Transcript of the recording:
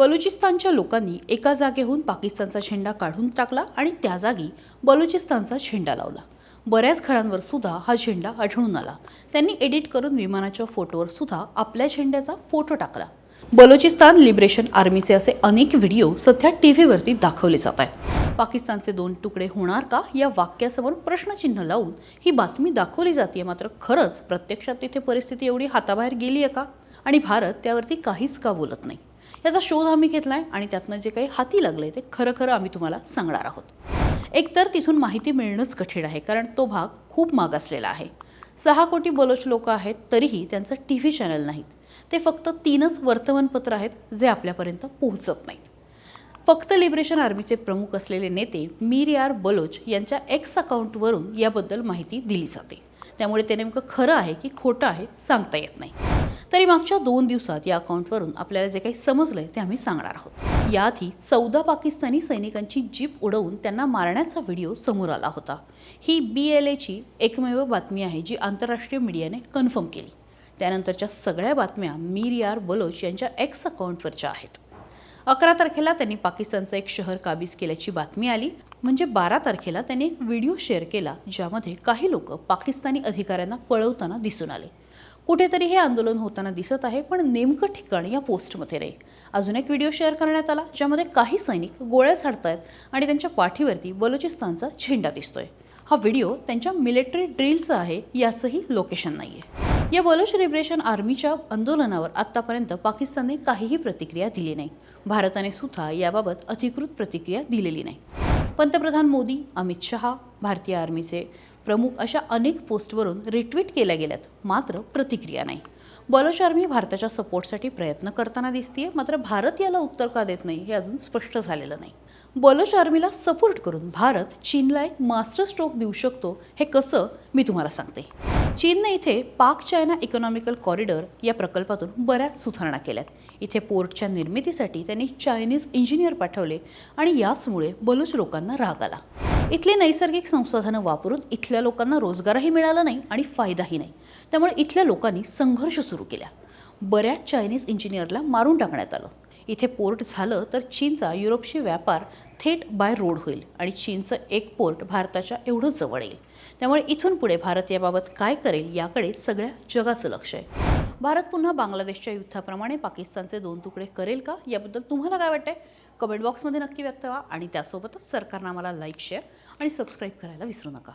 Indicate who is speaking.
Speaker 1: बलुचिस्तानच्या लोकांनी एका जागेहून पाकिस्तानचा झेंडा काढून टाकला आणि त्या जागी बलुचिस्तानचा झेंडा लावला. बऱ्याच घरांवर सुद्धा हा झेंडा आढळून आला. त्यांनी एडिट करून विमानाच्या फोटोवर सुद्धा आपल्या झेंड्याचा फोटो टाकला. बलुचिस्तान लिबरेशन आर्मीचे असे अनेक व्हिडिओ सध्या टी व्हीवरती दाखवले जात आहेत. पाकिस्तानचे दोन तुकडे होणार का या वाक्यासमोर प्रश्नचिन्ह लावून ही बातमी दाखवली जाते मात्र खरंच प्रत्यक्षात तिथे परिस्थिती एवढी हाताबाहेर गेली आहे का? आणि भारत त्यावरती काहीच का बोलत नाही? याचा शोध आम्ही घेतला आहे आणि त्यातनं जे काही हाती लागले ते खरं खरं आम्ही तुम्हाला सांगणार आहोत. एकतर तिथून माहिती मिळणंच कठीण आहे कारण तो भाग खूप मागासलेला आहे. सहा कोटी बलोच लोक आहेत तरीही त्यांचं टी व्ही चॅनल नाहीत. ते फक्त तीनच वर्तमानपत्र आहेत जे आपल्यापर्यंत पोहोचत नाहीत. फक्त लिबरेशन आर्मीचे प्रमुख असलेले नेते मीर यार बलोच यांच्या एक्स अकाउंटवरून याबद्दल माहिती दिली जाते. त्यामुळे ते नेमकं खरं आहे की खोटं आहे सांगता येत नाही. तरी मागच्या दोन दिवसात या अकाउंटवरून आपल्याला जे काही समजलंय ते आम्ही सांगणार आहोत. याआधी चौदा पाकिस्तानी सैनिकांची जीप उडवून त्यांना मारण्याचा व्हिडिओ समोर आला होता. ही बी एल एची एकमेव बातमी आहे जी आंतरराष्ट्रीय मीडियाने कन्फर्म केली. त्यानंतरच्या सगळ्या बातम्या मीर यार बलोच यांच्या एक्स अकाउंटवरच्या आहेत. अकरा तारखेला त्यांनी पाकिस्तानचं एक शहर काबीज केल्याची बातमी आली. म्हणजे बारा तारखेला त्यांनी एक व्हिडिओ शेअर केला ज्यामध्ये काही लोक पाकिस्तानी अधिकाऱ्यांना पळवताना दिसून आले. कुठेतरी हे आंदोलन होताना दिसत आहे पण नेमकं ठिकाण या पोस्टमध्ये नाही. अजून एक व्हिडिओ शेअर करण्यात आला ज्यामध्ये काही सैनिक गोळ्या झाडतायत आणि त्यांच्या पाठीवरती बलुचिस्तानचा झेंडा दिसतोय. हा व्हिडिओ त्यांच्या मिलिटरी ड्रिलचा आहे याचंही लोकेशन नाही आहे या बलोच लिबरेशन आर्मीच्या आंदोलनावर आत्तापर्यंत पाकिस्तानने काहीही प्रतिक्रिया दिली नाही. भारताने सुद्धा याबाबत अधिकृत प्रतिक्रिया दिलेली नाही. पंतप्रधान मोदी अमित शहा भारतीय आर्मीचे प्रमुख अशा अनेक पोस्टवरून रिट्विट केल्या गेल्यात. मात्र प्रतिक्रिया नाही. बलोश आर्मी भारताच्या सपोर्टसाठी प्रयत्न करताना दिसतीये मात्र भारत याला उत्तर का देत नाही हे अजून स्पष्ट झालेलं नाही. बलोच आर्मीला सपोर्ट करून भारत चीनला एक मास्टर स्ट्रोक देऊ शकतो हे कसं मी तुम्हाला सांगते. चीनने इथे पाक चायना इकॉनॉमिकल कॉरिडॉर या प्रकल्पातून बऱ्याच सुधारणा केल्यात. इथे पोर्टच्या निर्मितीसाठी त्यांनी चायनीज इंजिनियर पाठवले आणि याचमुळे बलूच लोकांना राग आला. इथली नैसर्गिक संसाधनं वापरून इथल्या लोकांना रोजगारही मिळाला नाही आणि फायदाही नाही. त्यामुळे इथल्या लोकांनी संघर्ष सुरू केला. बऱ्याच चायनीज इंजिनियरला मारून टाकण्यात आलं. इथे पोर्ट झालं तर चीनचा युरोपशी व्यापार थेट बाय रोड होईल आणि चीनचं एक पोर्ट भारताच्या एवढं जवळ येईल. त्यामुळे इथून पुढे भारत याबाबत काय करेल याकडे सगळ्या जगाचं लक्ष आहे. भारत पुन्हा बांगलादेशच्या युद्धाप्रमाणे पाकिस्तानचे दोन तुकडे करेल का? याबद्दल तुम्हाला काय वाटतंय? कमेंट बॉक्समध्ये नक्की व्यक्त व्हा आणि त्यासोबतच सरकारनं आम्हाला लाईक शेअर आणि सबस्क्राईब करायला विसरू नका.